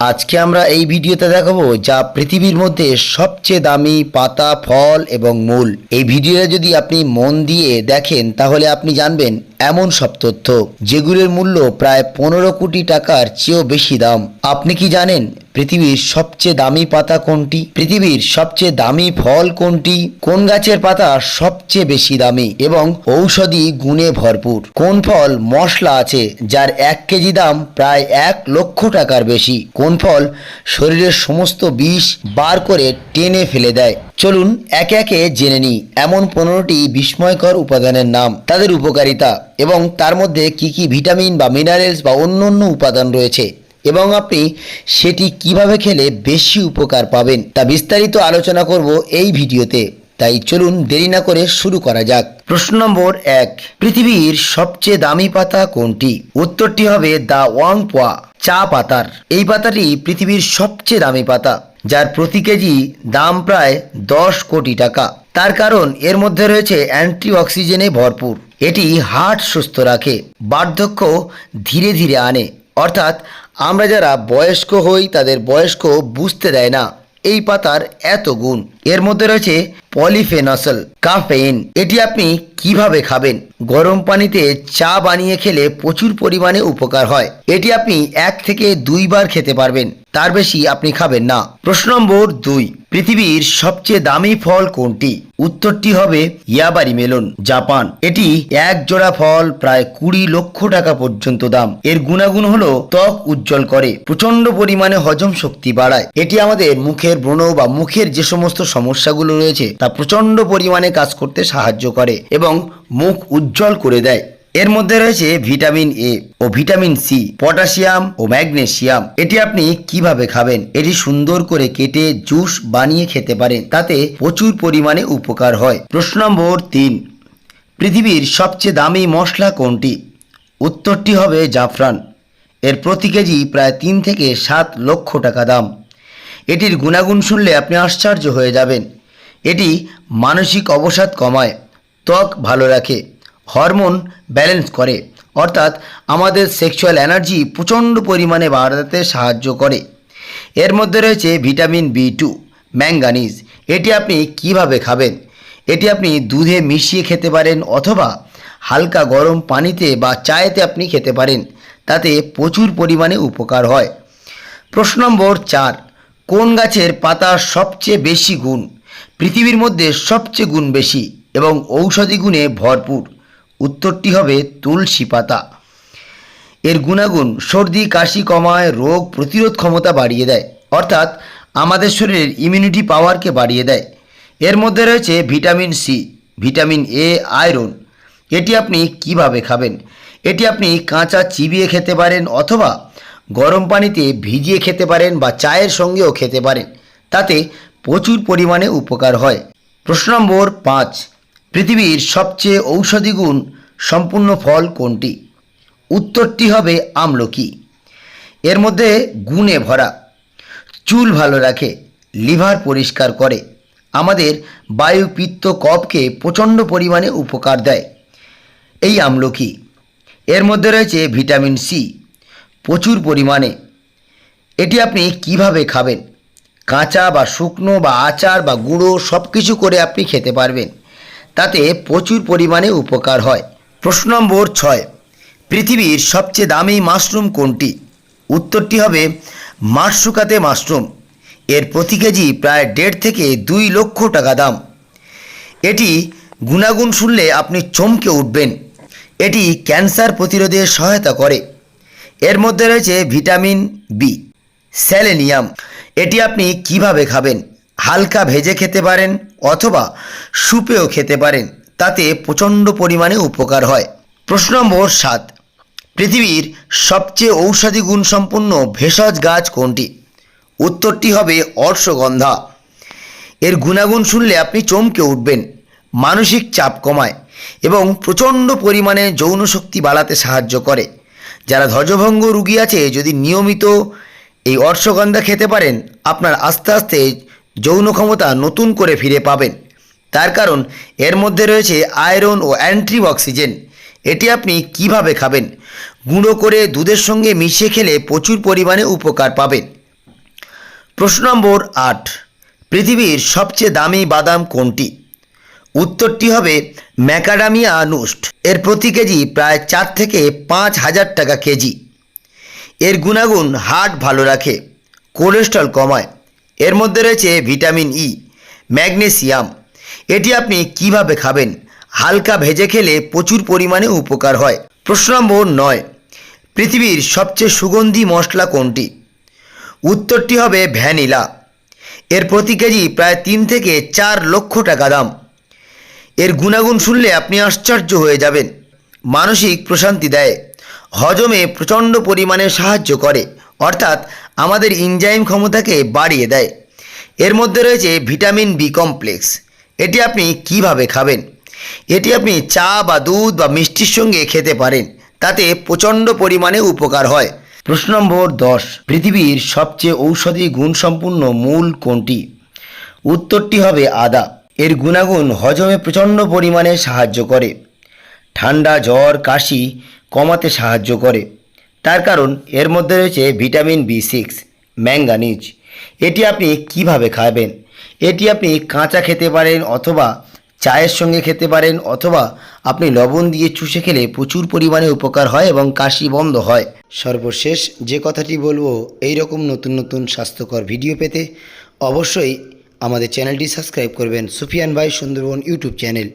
আজকে আমরা এই ভিডিওতে দেখাবো যা পৃথিবীর মধ্যে সবচেয়ে দামি পাতা, ফল এবং মূল। এই ভিডিওটা যদি আপনি মন দিয়ে দেখেন, তাহলে আপনি জানবেন এমন সব তথ্য, যেগুলোর মূল্য প্রায় পনেরো কোটি টাকার চেয়েও বেশি দাম। আপনি কি জানেন পৃথিবীর সবচেয়ে দামি পাতা কোনটি? পৃথিবীর সবচেয়ে দামি ফল কোনটি? কোন গাছের পাতা সবচেয়ে বেশি দামি? এবং ঔষধি গুণে ভরপুর। কোন ফল মশলা আছে যার এক কেজি দাম প্রায় এক লক্ষ টাকার বেশি? কোন ফল শরীরের সমস্ত বিষ বার করে টেনে ফেলে দেয়? চলুন একে একে জেনে নিই। এমন পনেরোটি বিস্ময়কর উপাদানের নাম। তাদের উপকারিতা এবং তার মধ্যে কি কি ভিটামিন বা মিনারেলস বা অন্য অন্য উপাদান রয়েছে? এবং আপনি সেটি কীভাবে খেলে বেশি উপকার পাবেন তা বিস্তারিত আলোচনা করব এই ভিডিওতে। তাই চলুন দেরি না করে শুরু করা যাক। প্রশ্ন নম্বর এক, পৃথিবীর সবচেয়ে দামি পাতা কোনটি? উত্তরটি হবে দা ওয়াং পোয়া, চা পাতার। এই পাতাটি পৃথিবীর সবচেয়ে দামি পাতা, যার প্রতি কেজি দাম প্রায় দশ কোটি টাকা। তার কারণ এর মধ্যে রয়েছে অ্যান্টি অক্সিজেনে ভরপুর। এটি হার্ট সুস্থ রাখে, বার্ধক্য ধীরে ধীরে আনে, অর্থাৎ আমরা যারা বয়স্ক হই, তাদের বয়স্ক বুঝতে দেয় না। এই পাতার এত গুণ। এর মধ্যে রয়েছে পলিফেনসল, কাফেইন। এটি আপনি কীভাবে খাবেন? গরম পানিতে চা বানিয়ে খেলে প্রচুর পরিমাণে উপকার হয়। এটি আপনি এক থেকে দুইবার খেতে পারবেন। তার বেশি আপনি খাবেন না। প্রশ্ন নম্বর দুই, পৃথিবীর সবচেয়ে দামি ফল কোনটি? উত্তরটি হবে ইয়াবারি মেলন, জাপান। এটি এক জোড়া ফল প্রায় কুড়ি লক্ষ টাকা পর্যন্ত দাম। এর গুণাগুণ হলো ত্বক উজ্জ্বল করে প্রচণ্ড পরিমাণে হজম শক্তি বাড়ায়। এটি আমাদের মুখের ব্রণ বা মুখের যে সমস্ত সমস্যাগুলো রয়েছে, তা প্রচণ্ড পরিমাণে কাজ করতে সাহায্য করে এবং মুখ উজ্জ্বল করে দেয়। এর মধ্যে রয়েছে ভিটামিন এ ও ভিটামিন সি, পটাশিয়াম ও ম্যাগনেশিয়াম। এটি আপনি কীভাবে খাবেন? এটি সুন্দর করে কেটে জুস বানিয়ে খেতে পারেন। তাতে প্রচুর পরিমাণে উপকার হয়। প্রশ্ন নম্বর তিন, পৃথিবীর সবচেয়ে দামি মশলা কোনটি? উত্তরটি হবে জাফরান। এর প্রতি কেজি প্রায় তিন থেকে সাত লক্ষ টাকা দাম। এটির গুণাগুণ শুনলে আপনি আশ্চর্য হয়ে যাবেন। এটি মানসিক অবসাদ কমায়, ত্বক ভালো রাখে। হরমোন ব্যালেন্স করে, অর্থাৎ আমাদের সেক্সুয়াল এনার্জি প্রচণ্ড পরিমাণে বাড়াতে সাহায্য করে। এর মধ্যে রয়েছে ভিটামিন বি টু ম্যাঙ্গানিজ এটি আপনি কীভাবে খাবেন? এটি আপনি দুধে মিশিয়ে খেতে পারেন অথবা হালকা গরম পানিতে বা চায়েতে আপনি খেতে পারেন, তাতে প্রচুর পরিমাণে উপকার হয়। প্রশ্ন নম্বর চার, কোন গাছের পাতা সবচেয়ে বেশি গুণ? পৃথিবীর মধ্যে সবচেয়ে গুণ বেশি এবং ঔষধি গুণে ভরপুর। উত্তরটি হবে তুলসী পাতা। এর গুণাগুণ, সর্দি, কাশি কমায়, রোগ প্রতিরোধ ক্ষমতা বাড়িয়ে দেয়। অর্থাৎ আমাদের শরীরের ইমিউনিটি পাওয়ারকে বাড়িয়ে দেয়। এর মধ্যে রয়েছে vitamin C vitamin A iron এটি আপনি কীভাবে খাবেন? এটি আপনি কাঁচা চিবিয়ে খেতে পারেন অথবা গরম পানিতে ভিজিয়ে খেতে পারেন বা চায়ের সঙ্গেও খেতে পারেন। তাতে প্রচুর পরিমাণে উপকার হয়। প্রশ্ন নম্বর পাঁচ পৃথিবীর সবচেয়ে ঔষধি গুণ সম্পূর্ণ ফল কোনটি? উত্তরটি হবে আমলকি। এর মধ্যে গুণে ভরা। চুল ভালো রাখে, লিভার পরিষ্কার করে। আমাদের বায়ু পিত্ত কফকে প্রচণ্ড পরিমাণে উপকার দেয়। এই আমলকি। এর মধ্যে রয়েছে ভিটামিন সি। প্রচুর পরিমাণে। এটি আপনি কীভাবে খাবেন? কাঁচা বা শুকনো বা আচার বা গুঁড়ো সব কিছু করে আপনি খেতে পারবেন। তাতে প্রচুর পরিমাণে উপকার হয়। প্রশ্ন নম্বর ছয়, পৃথিবীর সবচেয়ে দামি মাশরুম কোনটি? উত্তরটি হবে মাশরুকাতে মাশরুম। এর প্রতি কেজি প্রায় দেড় থেকে দুই লক্ষ টাকা দাম। এটি গুণাগুণ শুনলে আপনি চমকে উঠবেন। এটি ক্যান্সার প্রতিরোধে সহায়তা করে। এর মধ্যে রয়েছে ভিটামিন বি স্যালেনিয়াম এটি আপনি কীভাবে খাবেন? হালকা ভেজে খেতে পারেন অথবা সুপেও খেতে পারেন, তাতে প্রচণ্ড পরিমাণে উপকার হয়। প্রশ্ন নম্বর সাত, পৃথিবীর সবচেয়ে ঔষধি গুণসম্পন্ন ভেষজ গাছ কোনটি? উত্তরটি হবে অর্শগন্ধা। এর গুণাগুণ শুনলে আপনি চমকে উঠবেন, মানসিক চাপ কমায় এবং প্রচণ্ড পরিমাণে যৌন শক্তি বাড়াতে সাহায্য করে। যারা ধ্বজভঙ্গ রুগী আছে, যদি নিয়মিত এই অর্শগন্ধা খেতে পারেন, আপনার আস্তে আস্তে যৌন ক্ষমতা নতুন করে ফিরে পাবেন। তার কারণ, এর মধ্যে রয়েছে আয়রন ও অ্যান্টি অক্সিজেন এটি আপনি কীভাবে খাবেন? গুঁড়ো করে দুধের সঙ্গে মিশিয়ে খেলে প্রচুর পরিমাণে উপকার পাবেন। প্রশ্ন নম্বর আট। পৃথিবীর সবচেয়ে দামি বাদাম কোনটি? উত্তরটি হবে ম্যাকাডামিয়া নুস্ট। এর প্রতি কেজি প্রায় চার থেকে পাঁচ হাজার টাকা কেজি। এর গুণাগুণ হার্ট ভালো রাখে, কোলেস্ট্রল কমায়। এর মধ্যে রয়েছে ভিটামিন ই ম্যাগনেসিয়াম। এটি আপনি কীভাবে খাবেন? হালকা ভেজে খেলে প্রচুর পরিমাণে উপকার হয়। প্রশ্ন নম্বর নয়, পৃথিবীর সবচেয়ে সুগন্ধি মশলা কোনটি? উত্তরটি হবে ভ্যানিলা। এর প্রতি কেজি প্রায় তিন থেকে চার লক্ষ টাকা দাম। এর গুণাগুণ শুনলে আপনি আশ্চর্য হয়ে যাবেন। মানসিক প্রশান্তি দেয়। হজমে প্রচণ্ড পরিমাণে সাহায্য করে। অর্থাৎ আমাদের ইনজাইম ক্ষমতাকে বাড়িয়ে দেয়। এর মধ্যে রয়েছে ভিটামিন বি কমপ্লেক্স এটি আপনি কীভাবে খাবেন? এটি আপনি চা বা দুধ বা মিষ্টির সঙ্গে খেতে পারেন। তাতে প্রচণ্ড পরিমাণে উপকার হয়। প্রশ্ন নম্বর দশ। পৃথিবীর সবচেয়ে ঔষধি গুণসম্পন্ন মূল কোনটি? উত্তরটি হবে আদা। এর গুণাগুণ হজমে প্রচণ্ড পরিমাণে সাহায্য করে। ঠান্ডা জ্বর, কাশি কমাতে সাহায্য করে। তার কারণ এর মধ্যে রয়েছে ভিটামিন বি সিক্স, ম্যাঙ্গানিজ। এটি আপনি কীভাবে খাবেন? এটি আপনি কাঁচা খেতে পারেন অথবা চায়ের সঙ্গে খেতে পারেন অথবা আপনি লবণ দিয়ে চুষে খেলে প্রচুর পরিমাণে উপকার হয় এবং কাশি বন্ধ হয়। সর্বশেষ যে কথাটি বলব এই রকম নতুন নতুন স্বাস্থ্যকর ভিডিও পেতে অবশ্যই আমাদের চ্যানেলটি সাবস্ক্রাইব করবেন সুফিয়ান ভাই সুন্দরবন ইউটিউব চ্যানেল।